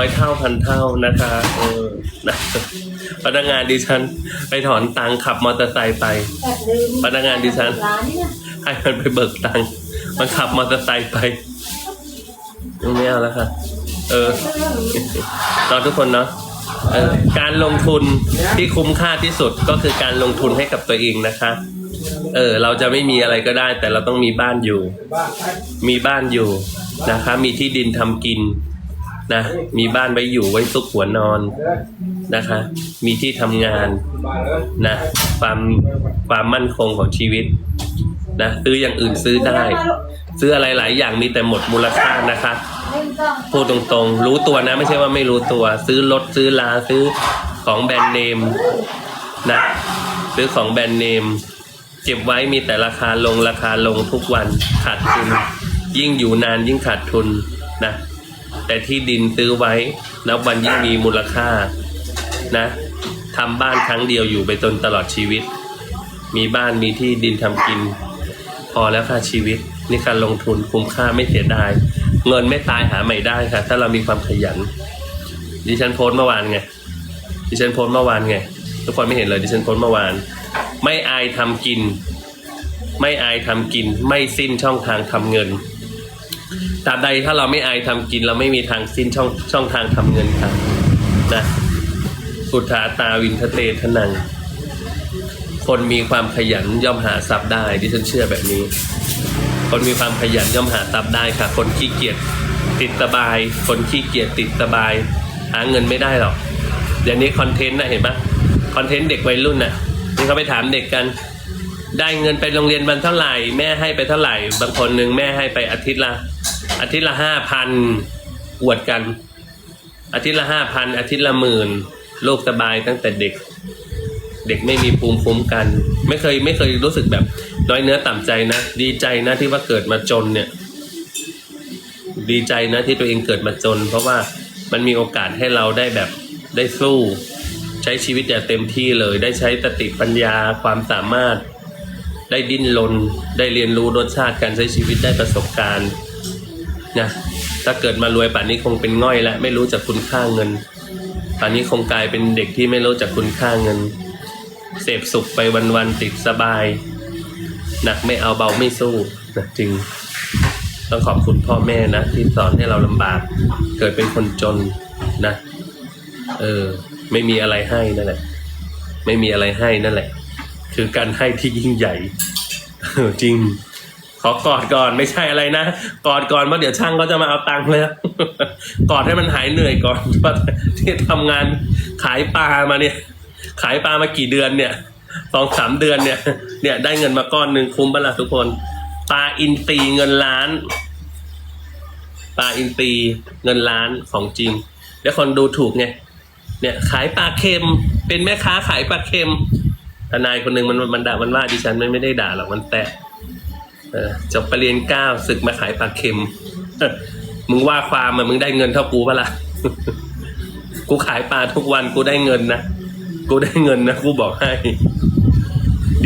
อยเท่าพันเท่านะคะเออนะพนักงานดิฉัน ไปถอนตังค์ขับมอเตอร์ไซค์ไปแต่ลืมพนักงานดิฉัน ร้านเนี่ยให้มันไปเบิกตังค์มันขับมอเตอร์ไซค์ไปไม่เอาแล้วค่ะ เออรอทุกคนเนาะเออการลงทุนที่คุ้มค่าที่สุดก็คือการลงทุนให้กับตัวเองนะคะ เออ เราจะไม่มีอะไรก็ได้ แต่เราต้องมีบ้านอยู่ มีบ้านอยู่นะคะ มีที่ดินทำกิน นะมีบ้านไว้อยู่ไว้ซุกหัวนอนนะคะ มีที่ทำงานนะความความมั่นคงของชีวิตนะซื้ออย่างอื่นซื้อได้ ซื้ออะไรหลายอย่างมีแต่หมดมูลค่านะคะไม่ต้องพูดตรงๆ รู้ตัวนะ ไม่ใช่ว่าไม่รู้ตัว ซื้อรถซื้อลาซื้อของแบรนด์เนมนะซื้อของแบรนด์เนมเก็บไว้มีแต่ราคาลงราคาลงทุกวันขาดทุน ยิ่งอยู่นานยิ่งขาดทุนนะ แต่ที่ดินซื้อไว้นับวันยิ่งมีมูลค่านะทำบ้านครั้งเดียวอยู่ไปจนตลอดชีวิต มีบ้านมีที่ดินทำกิน พอแล้วค่ะชีวิต นี่การลงทุนคุ้มค่าไม่เสียดาย เงินไม่ตายหาใหม่ได้ค่ะ ถ้าเรามีความขยัน ดิฉันโพสต์เมื่อวานไงดิฉันโพสต์เมื่อวานไงทุกคนไม่เห็นเลยดิฉันโพสต์เมื่อวาน ไม่อายทำกิน ไม่อายทำกิน ไม่สิ้นช่องทางทำเงิน ตราบใดถ้าเราไม่อายทำกิน เราไม่มีทางสิ้นช่องช่องทางทำเงินค่ะนะสุธาตาวินทะเตทนัง คนมีความขยันย่อมหาทรัพย์ได้ดิฉันเชื่อแบบนี้ คนมีความขยันย่อมหาทรัพย์ได้ค่ะ คนขี้เกียจติดสบาย คนขี้เกียจติดสบาย หาเงินไม่ได้หรอกเดี๋ยวนี้คอนเทนต์นะเห็นปะคอนเทนต์เด็กวัยรุ่นน่ะนี่เขาไปถามเด็กกัน ได้เงินไปโรงเรียนวันเท่าไหร่ แม่ให้ไปเท่าไหร่ บางคนหนึ่งแม่ให้ไปอาทิตย์ละอาทิตย์ละห้าพันอวดกัน อาทิตย์ละห้าพันอาทิตย์ละหมื่นโลกสบายตั้งแต่เด็ก เด็กไม่มีภูมิคุ้มกัน ไม่เคยไม่เคยรู้สึกแบบน้อยเนื้อต่ำใจนะ ดีใจนะที่ว่าเกิดมาจนเนี่ย ดีใจนะที่ตัวเองเกิดมาจน เพราะว่ามันมีโอกาสให้เราได้แบบได้สู้ ใช้ชีวิตอย่างเต็มที่เลย ได้ใช้สติปัญญาความสามารถ ได้ดิ้นรนได้เรียนรู้รสชาติการใช้ชีวิตได้ประสบการณ์นะถ้าเกิดมารวยป่านนี้คงเป็นง่อยแล้วไม่รู้จักคุณค่าเงินป่านนี้คงกลายเป็นเด็กที่ไม่รู้จักคุณค่าเงิน เสพสุขไปวันๆติดสบาย หนักไม่เอาเบาไม่สู้นะจริง ต้องขอบคุณพ่อแม่นะที่สอนให้เราลำบาก เกิดเป็นคนจนนะ เออ ไม่มีอะไรให้นั่นแหละ ไม่มีอะไรให้นั่นแหละ คือการให้ที่ยิ่งใหญ่ จริง ขอกอดก่อนไม่ใช่อะไรนะ กอดก่อนเพราะเดี๋ยวช่างก็จะมาเอาตังค์แล้วกอดให้มันหายเหนื่อยก่อนว่าที่ทำงานขายปลามาเนี่ย ขายปลามากี่เดือนเนี่ยสองสามเดือนเนี่ย เนี่ยได้เงินมาก้อนหนึ่งคุ้มปะล่ะทุกคนปลาอินทรีเงินล้านปลาอินทรีเงินล้านของจริงเดี๋ยวคนดูถูกไงเนี่ยขายปลาเค็มเป็นแม่ค้าขายปลาเค็ม ทนายคนหนึ่งมันมันด่ามันว่าดิฉันมันไม่ได้ด่าหรอกมันแตะเออจบปรริญญาเก้าศึกมาขายปลาเค็ม มึงว่าความมึงได้เงินเท่ากูปะล่ะกูขายปลาทุกวันกูได้เงินนะกูได้เงินนะกูบอกให้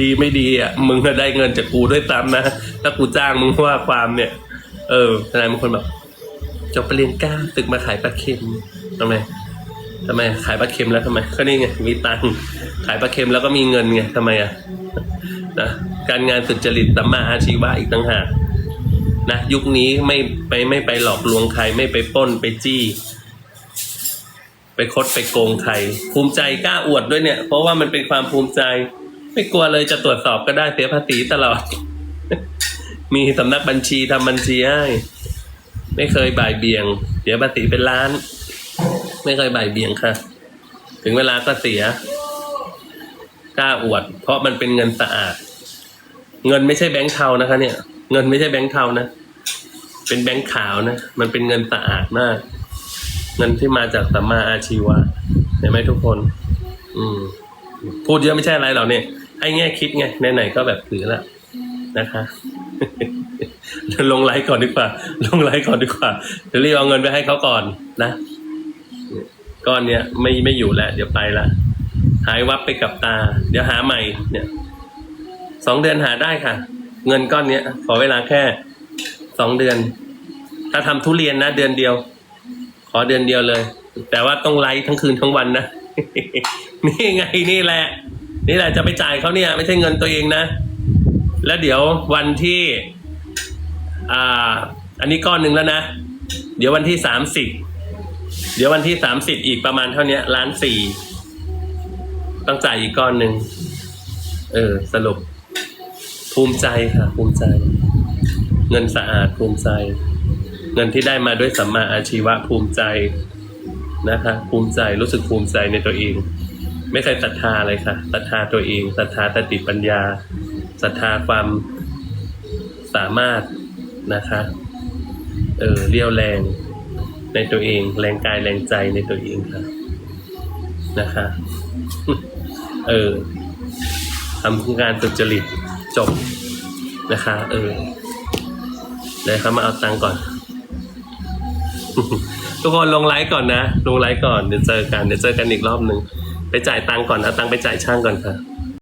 ดีไม่ดีอะ มึงก็ได้เงินจากกูด้วยซ้ำนะถ้ากูจ้างมึงว่าความเนี่ย เออทนายบางคนแบบจบปรริญญาเก้าตึกมาขายปลาเค็มทำไม ทำไมขายปลาเค็มแล้วทำไมก็นี่ไงมีตังค์ขายปลาเค็มแล้วก็มีเงินไงทำไมอะนะการงานสุจริตสัมมาอาชีวะอีกต่างหากนะยุคนี้ไม่ไปไม่ไปหลอกลวงใครไม่ไปป้นไปจี้ ไปคดไปโกงใคร ภูมิใจกล้าอวดด้วยเนี่ย เพราะว่ามันเป็นความภูมิใจ ไม่กลัวเลยจะตรวจสอบก็ได้เสียภาษีตลอด มีสำนักบัญชีทำบัญชีให้ ไม่เคยบ่ายเบี่ยงเสียภาษีเป็นล้าน ไม่เคยบ่ายเบี่ยงค่ะ ถึงเวลาก็เสีย กล้าอวด เพราะมันเป็นเงินสะอาด เงินไม่ใช่แบงค์เทานะคะ เนี่ย เงินไม่ใช่แบงค์เทานะ เป็นแบงค์ขาวนะ มันเป็นเงินสะอาดมาก เงินที่มาจากสัมมาอาชีวะเห็นไหมทุกคน อืม พูดเยอะไม่ใช่อะไรหรอกเนี่ยให้แง่คิดไง ไหนๆก็แบบถือละนะคะลงไลฟ์ก่อนดีกว่า ลงไลฟ์ก่อนดีกว่าเดี๋ยวรีบเอาเงินไปให้เขาก่อนนะ ก้อนเนี้ยไม่ไม่อยู่แล้วเดี๋ยวไปละหายวับไปกับตา เดี๋ยวหาใหม่ เนี่ยสองเดือนหาได้ค่ะ เงินก้อนเนี้ยขอเวลาแค่สองเดือน ถ้าทำทุเรียนนะเดือนเดียวขขอเดือนเดียวเลย แต่ว่าต้องไลฟ์ทั้งคืนทั้งวันนะนี่ไงนี่แหละ นี่แหละจะไปจ่ายเขาเนี่ย ไม่ใช่เงินตัวเองนะ แล้วเดี๋ยววันที่ อ่า อันนี้ก้อนหนึ่งแล้วนะ เดี๋ยววันที่สามสิบ เดี๋ยววันที่สามสิบอีกประมาณเท่านี้ล้านสี่ต้องจ่ายอีกก้อนหนึ่งเออ สรุป ภูมิใจค่ะ ภูมิใจ เงินสะอาดภูมิใจ เงินที่ได้มาด้วยสัมมาอาชีวะภูมิใจนะคะ ภูมิใจรู้สึกภูมิใจในตัวเอง ไม่เคยศรัทธาเลยค่ะศรัทธาตัวเองศรัทธาสติปัญญาศรัทธาความสามารถนะคะ เออเรียวแรง ในตัวเอง แรงกายแรงใจในตัวเองค่ะนะคะ เออทำโครงกานสุจริตจบนะคะ เออเดี๋ยวเขามาเอาตังก่อน ทุกคนลงไลฟ์ก่อนนะ ลงไลฟ์ก่อนเดี๋ยวเจอกันเดี๋ยวเจอกันอีกรอบหนึ่งไปจ่ายตังก่อนเอาตังไปจ่ายช่างก่อนค่ะ